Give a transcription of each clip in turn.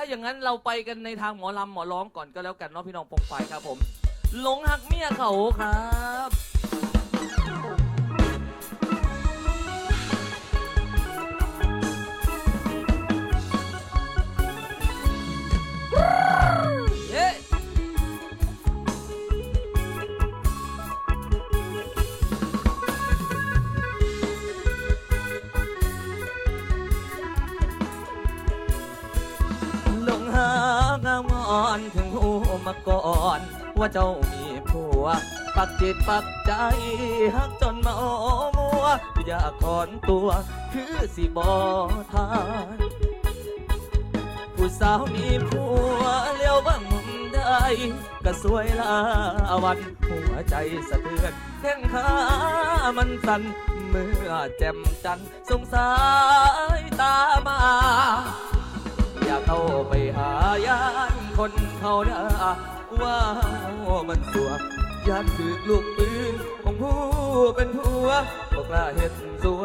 ถ้าอย่างนั้นเราไปกันในทางหมอลำหมอร้องก่อนก็แล้วกันเนาะพี่น้องปงไฟครับผมหลงหักเมียเขาครับ มาก่อน ว่าเจ้ามีผัว ปักจิตปักใจฮักจนมามัวอยากถอนตัว คือสิบอทานผู้สาวมีผัวเลี้ยวบ้างมุมใดก็สวยลาวันหัวใจสะเทือนแข้งขามันสั่นเมื่อแจ่มจันทร์สงสายตามา อยากเข้าไปหายาน คนเขาด่าว่ามันสัวยานถือลูกปืนของผู้เป็นผัวบอกลาเห็ดสัว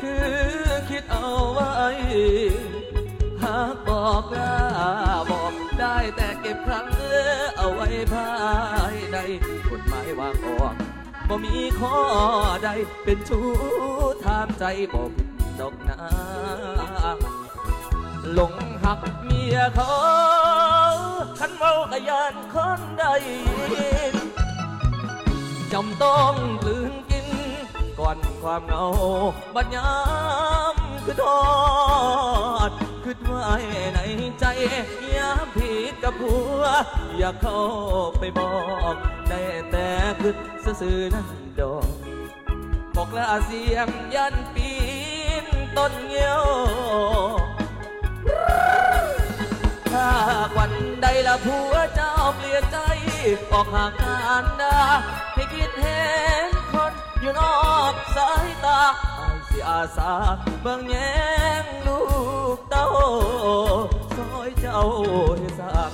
คือคิดเอาไว้หากบอกลาบอกได้แต่เก็บครั้งเอาไว้ภายในกฎหมายวางออกบ่มีข้อใดเป็นชู้ทามใจบ่ผิดดอกนาหลงหักเมียเขา กะยานคนใดจำต้องกลืนกิน ก่อนความเหงาบัดยามคือทอดคือไว้ในใจยามผิดกับผัว อยากเข้าไปบอก ได้แต่คือซื่อๆนั่นดอกบอกลาเสียงยันปีนต้นเงี้ยวถ้าวันใดละผัว เจ้าเปลี่ยนใจ ออกห่างกันดาให้คิดเห็นคนอยู่นอกสายตาไอ้สิอาสาเบิ่งแยงลูกเต้าซอยเจ้าให้สร้าง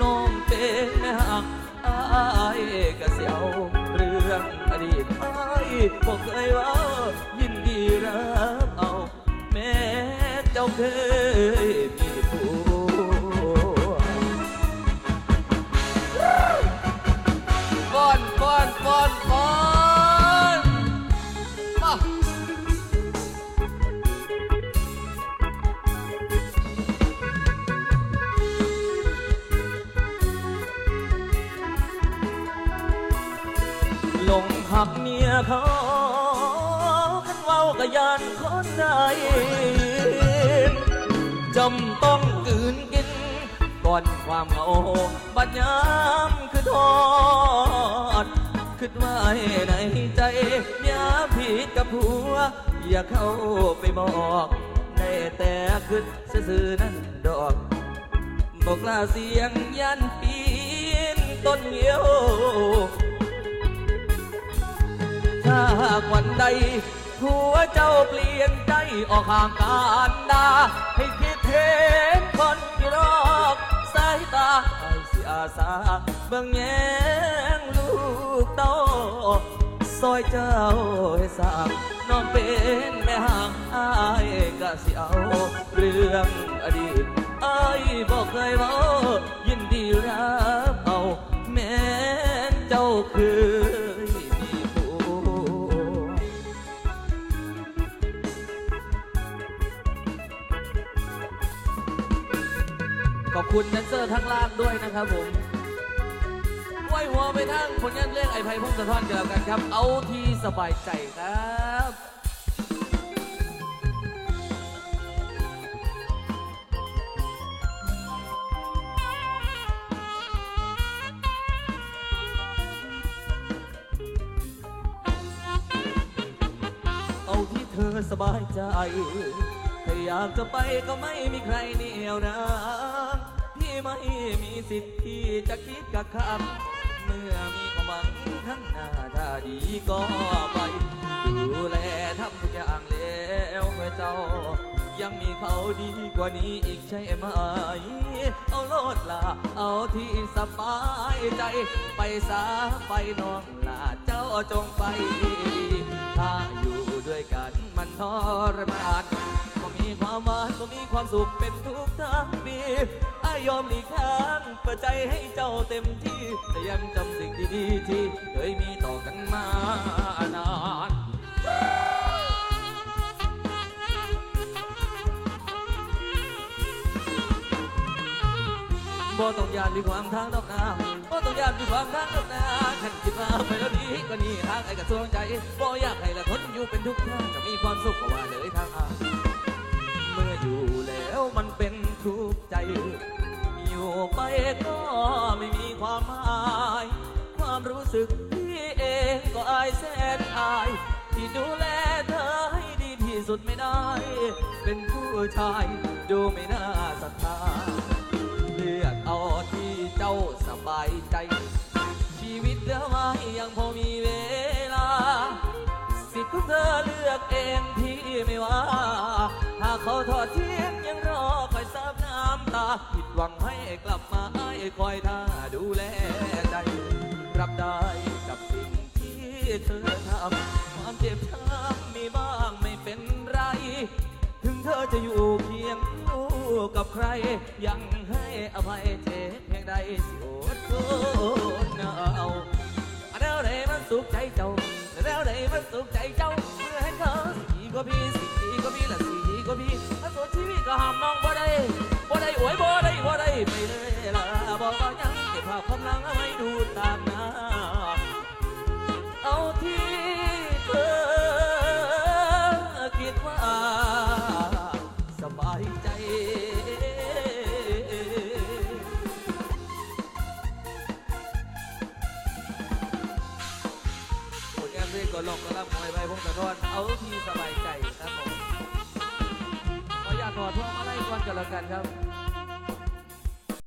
น้องเป็นแม่หักอายก็เสียวเรื่องอดีตไอ้บอกเคยว่ายินดีรับเอาแม้เจ้าเคย หลงหักเมียเขาคันเว้ากะยานคนใดจำต้องกืนกิน ก่อนความเหงาบัดยามคือทอดคิดไว้ในใจเมียผิดกับผัว อย่าเข้าไปบอกได้แต่คิดซื่อนั่นดอกบอกลาเสียงยันปีนต้นเหี่ยวากวันใด หัวเจ้าเปลี่ยนใจออกห่างกันดาให้คิดเห็นคนอยู่นอกสายตาไอ้สิอาสาเบิ่งแยงลูกเต้าซอยเจ้าให้สาน้องเป็นแม่ห่างอายก็สิเอาเรื่องอดีตอายบอกเคยเว่ายินดีรับ ขอบคุณแดนเซอร์ทั้งล่างด้วยนะครับผมไว้หัวไปทั้งผลงานเรื่องไอภัยพงศธรกันแล้วกันครับ เอาที่สบายใจครับเอาที่เธอสบายใจ ถ้าอยากจะไปก็ไม่มีใครเหนียวนะ ไม่มีสิทธิ์ที่จะคิดกับคำเมื่อมีความหวังข้างหน้าถ้าดีก็ไป ดูแลทำทุกอย่างแล้วเมื่อเจ้า ยังมีเขาดีกว่านี้อีกใช่ไหม เอาโลดละเอาที่สบายใจ ไปสาไปน้องละเจ้าจงไป ถ้าอยู่ด้วยกันมันทรมานก็ มีความหวานก็มีความสุขเป็นทุกทั้งปีอ้ยอมหลีกทางเปิดใจให้เจ้าเต็มที่ แต่ยังจำสิ่งดีๆที่เคยมีต่อกันมานานบ่ต้องยานมีความทางดอกนาบ่ต้องยานมีความทางดอกนาขันคิดว่าไปแล้วดีก็นี่ทางไอ้กระทรวงใจบ่อยากให้ละคนอยู่เป็นทุกข์ยาจะมีความสุขก็ว่าเลยทางอา เมื่ออยู่แล้วมันเป็นทุกข์ใจ อยู่ไปก็ไม่มีความหมาย ความรู้สึกพี่เองก็อายแสนอาย ที่ดูแลเธอให้ดีที่สุดไม่ได้ เป็นผู้ชายดูไม่น่าศรัทธาเลือกเอาที่เจ้าสบายใจ ชีวิตเหลือไว้ยังพอมีเวลา สิทธิ์ของเธอเลือกเองพี่ไม่ เขาทอดทิ้งยังรอคอยซับน้ำตา ผิดหวังให้กลับมาไอ้คอยท่าดูแลใจ รับได้กับสิ่งที่เธอทำความเจ็บช้ำมีบ้างไม่เป็นไร ถึงเธอจะอยู่เคียงคู่กับใคร ยังให้อภัยเทเพียงใดสิอดทนเอาแล้วไหนมันสุขใจเจ้าแล้วไหนมันสุขใจเจ้าเมื่อให้เธอสีก็พี่สีดี ก็พี่ละสีดีก็พี่ถ้าสดชีวิตก็ห้ามน้องบ่ได้บ่ได้โอ้ยบ่ได้บ่ได้ไปเลยล่ะบอกว่ายังเก็บภาพความหลังไว้ดูตามหน้าเอาที่เธอคิดว่าสบายใจผลงานเพลงก่อนลงก็รับมวยไปพงศธรเอาที่สบายใจครับผมขอก ถอดพวงมาไล่ก่อนกันละกันครับ